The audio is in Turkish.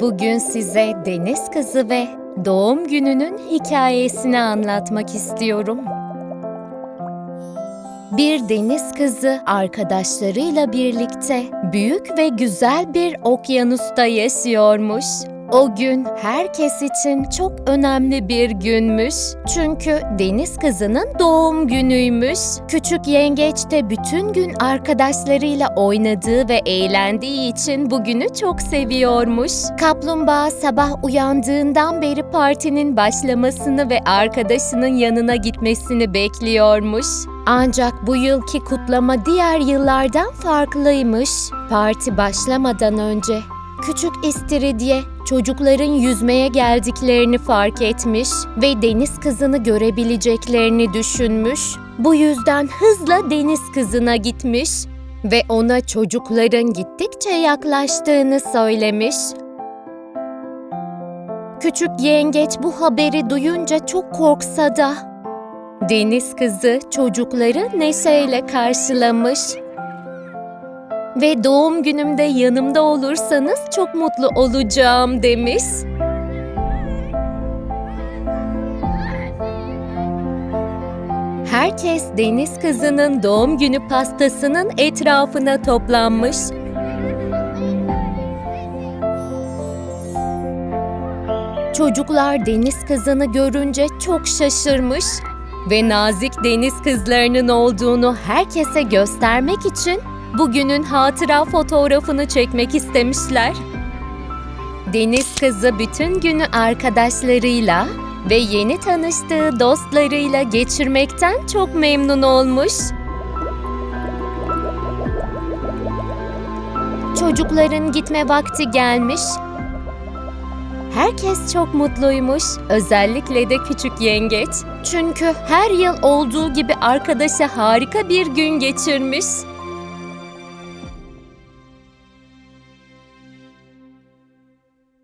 Bugün size deniz kızı ve doğum gününün hikayesini anlatmak istiyorum. Bir deniz kızı arkadaşlarıyla birlikte büyük ve güzel bir okyanusta yaşıyormuş. O gün herkes için çok önemli bir günmüş. Çünkü deniz kızının doğum günüymüş. Küçük yengeç de bütün gün arkadaşlarıyla oynadığı ve eğlendiği için bugünü çok seviyormuş. Kaplumbağa sabah uyandığından beri partinin başlamasını ve arkadaşının yanına gitmesini bekliyormuş. Ancak bu yılki kutlama diğer yıllardan farklıymış. Parti başlamadan önce Küçük İstiridye çocukların yüzmeye geldiklerini fark etmiş ve deniz kızını görebileceklerini düşünmüş. Bu yüzden hızla deniz kızına gitmiş ve ona çocukların gittikçe yaklaştığını söylemiş. Küçük yengeç bu haberi duyunca çok korksa da deniz kızı çocukları neşeyle karşılamış ve doğum günümde yanımda olursanız çok mutlu olacağım demiş. Herkes deniz kızının doğum günü pastasının etrafına toplanmış. Çocuklar deniz kızını görünce çok şaşırmış ve nazik deniz kızlarının olduğunu herkese göstermek için bugünün hatıra fotoğrafını çekmek istemişler. Deniz kızı bütün günü arkadaşlarıyla ve yeni tanıştığı dostlarıyla geçirmekten çok memnun olmuş. Çocukların gitme vakti gelmiş. Herkes çok mutluymuş, özellikle de küçük yengeç. Çünkü her yıl olduğu gibi arkadaşı harika bir gün geçirmiş.